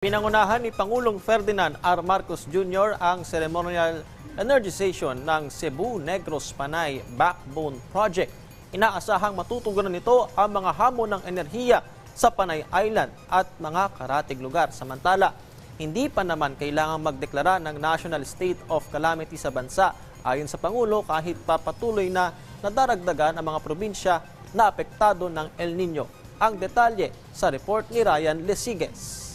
Pinangunahan ni Pangulong Ferdinand R. Marcos Jr. ang ceremonial energization ng Cebu Negros Panay Backbone Project. Inaasahang matutugunan nito ang mga hamon ng enerhiya sa Panay Island at mga karatig lugar. Samantala, hindi pa naman kailangang magdeklara ng National State of Calamity sa bansa. Ayon sa Pangulo, kahit papatuloy na nadaragdagan ang mga probinsya na apektado ng El Nino. Ang detalye sa report ni Ryan Lesigues.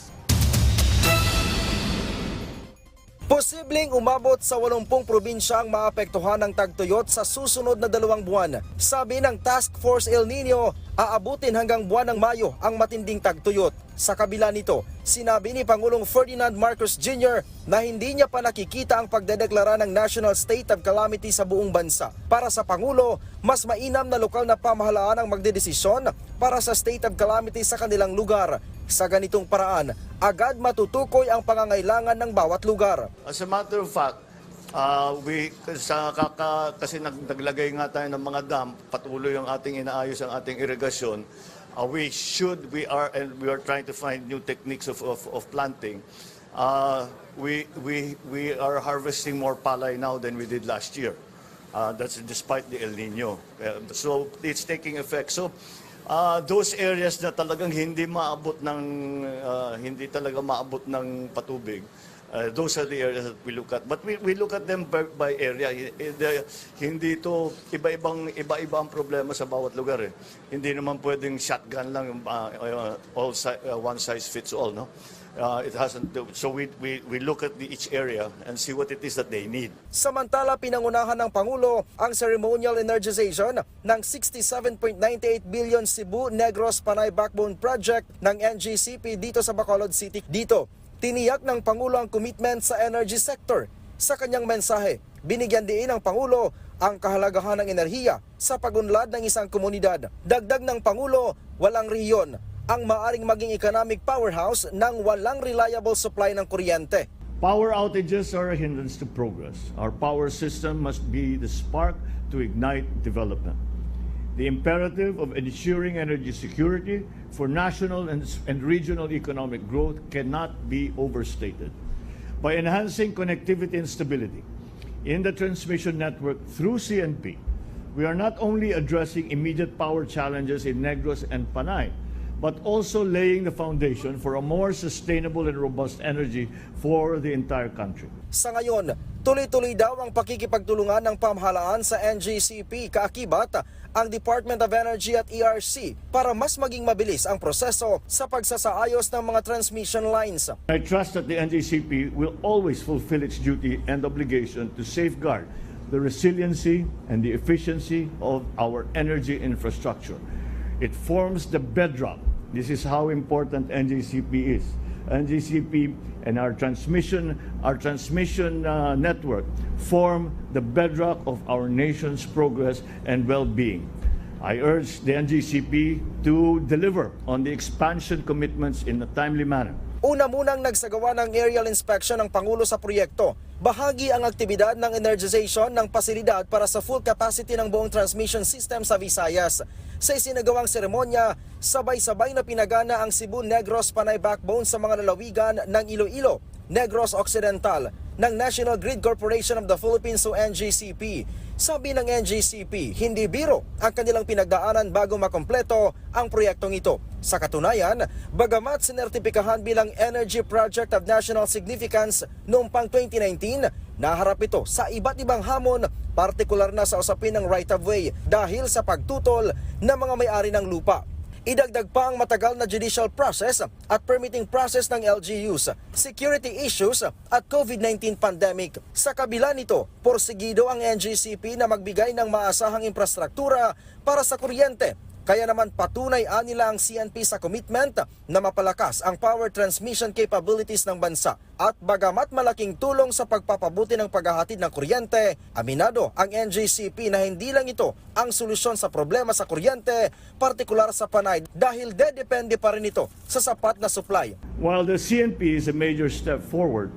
Posibleng umabot sa 80 probinsya ang maapektuhan ng tagtuyot sa susunod na dalawang buwan. Sabi ng Task Force El Nino, aabutin hanggang buwan ng Mayo ang matinding tagtuyot. Sa kabila nito, sinabi ni Pangulong Ferdinand Marcos Jr. na hindi niya pa nakikita ang pagdedeklara ng National State of Calamity sa buong bansa. Para sa Pangulo, mas mainam na lokal na pamahalaan ang magdedesisyon para sa State of Calamity sa kanilang lugar. Sa ganitong paraan, agad matutukoy ang pangangailangan ng bawat lugar. As a matter of fact, uh, we, sa kaka, kasi nag, naglagay nga tayo ng mga dam, patuloy ang ating inaayos ang ating irigasyon, uh, we should, we are, and we are trying to find new techniques of, of, of planting. Uh, we, we, we are harvesting more palay now than we did last year. Uh, that's despite the El Nino. Uh, so it's taking effect. So uh, those areas na talagang hindi maabot ng uh, hindi talaga maabot ng patubig. Uh, those are the areas that we look at. But we, we look at them by, by area. Eh, Hindi to iba-ibang iba-iba ang problema sa bawat lugar eh. Hindi naman pwedeng shotgun lang uh, all si- uh, one size fits all, no? Uh, it hasn't so we, we we look at the, each area and see what it is that they need. Samantala, pinangunahan ng Pangulo ang ceremonial energization ng 67.98 billion Cebu Negros Panay Backbone Project ng NGCP dito sa Bacolod City. Dito, tiniyak ng Pangulo ang commitment sa energy sector. Sa kanyang mensahe, binigyan din ng Pangulo ang kahalagahan ng enerhiya sa pagunlad ng isang komunidad. Dagdag ng Pangulo, walang riyon ang maaring maging economic powerhouse ng walang reliable supply ng kuryente. Power outages are a hindrance to progress. Our power system must be the spark to ignite development. The imperative of ensuring energy security for national and, and regional economic growth cannot be overstated. By enhancing connectivity and stability in the transmission network through CNP, we are not only addressing immediate power challenges in Negros and Panay, but also laying the foundation for a more sustainable and robust energy for the entire country. Sa ngayon, tuloy-tuloy daw ang pakikipagtulungan ng pamahalaan sa NGCP kaakibat ang Department of Energy at ERC para mas maging mabilis ang proseso sa pagsasaayos ng mga transmission lines. I trust that the NGCP will always fulfill its duty and obligation to safeguard the resiliency and the efficiency of our energy infrastructure. It forms the bedrock. This is how important NGCP is. NGCP and our transmission, our transmission uh, network form the bedrock of our nation's progress and well-being. I urge the NGCP to deliver on the expansion commitments in a timely manner. Una munang nagsagawa ng aerial inspection ng Pangulo sa proyekto. Bahagi ang aktibidad ng energization ng pasilidad para sa full capacity ng buong transmission system sa Visayas. Sa isinagawang seremonya, sabay-sabay na pinagana ang Cebu Negros Panay Backbone sa mga lalawigan ng Iloilo, Negros Occidental, ng National Grid Corporation of the Philippines o NGCP. Sabi ng NGCP, hindi biro ang kanilang pinagdaanan bago makompleto ang proyektong ito. Sa katunayan, bagamat sinertipikahan bilang Energy Project of National Significance noong pang 2019, naharap ito sa iba't ibang hamon, partikular na sa usapin ng right-of-way dahil sa pagtutol ng mga may-ari ng lupa. Idagdag pa ang matagal na judicial process at permitting process ng LGUs, security issues at COVID-19 pandemic. Sa kabila nito, porsigido ang NGCP na magbigay ng maasahang infrastruktura para sa kuryente. Kaya naman patunay nila ang CNP sa commitment na mapalakas ang power transmission capabilities ng bansa. At bagamat malaking tulong sa pagpapabuti ng paghahatid ng kuryente, aminado ang NGCP na hindi lang ito ang solusyon sa problema sa kuryente, partikular sa Panay dahil dedepende pa rin ito sa sapat na supply. While the CNP is a major step forward,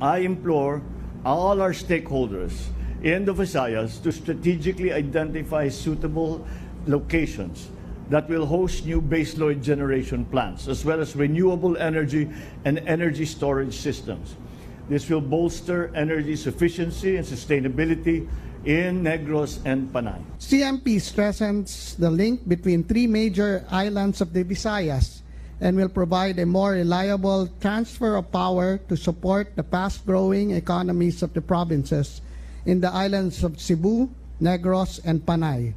I implore all our stakeholders in the Visayas to strategically identify suitable locations that will host new baseload generation plants, as well as renewable energy and energy storage systems. This will bolster energy sufficiency and sustainability in Negros and Panay. CMP strengthens the link between three major islands of the Visayas and will provide a more reliable transfer of power to support the fast-growing economies of the provinces in the islands of Cebu, Negros, and Panay.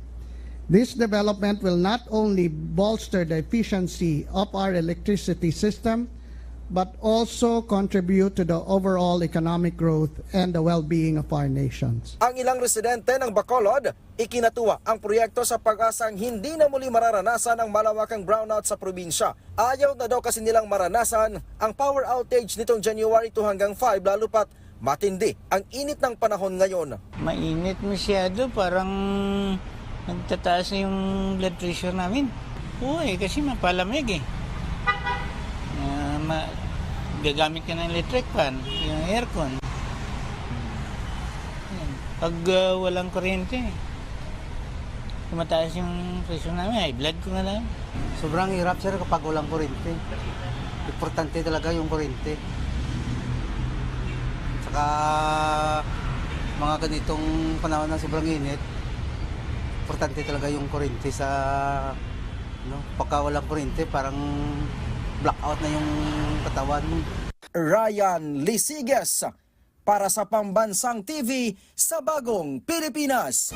This development will not only bolster the efficiency of our electricity system, but also contribute to the overall economic growth and the well-being of our nations. Ang ilang residente ng Bacolod, ikinatuwa ang proyekto sa pag-asang hindi na muli mararanasan ang malawakang brownout sa probinsya. Ayaw na daw kasi nilang maranasan ang power outage nitong January 2 hanggang 5 lalo pat matindi ang init ng panahon ngayon. Mainit masyado, parang nagtataas na yung blood pressure namin. Oo eh, kasi mapalamig eh. Ah, ma- gagamit ka ng electric fan, yung aircon. Yan. Pag ah, walang kuryente, tumataas yung pressure namin, high blood ko nga lang. Sobrang hirap sir kapag walang kuryente. Importante talaga yung kuryente. Saka mga ganitong panahon na sobrang init, importante talaga yung kuryente sa no, pagka walang kuryente parang blackout na yung katawan mo. Ryan Lisiges para sa Pambansang TV sa Bagong Pilipinas.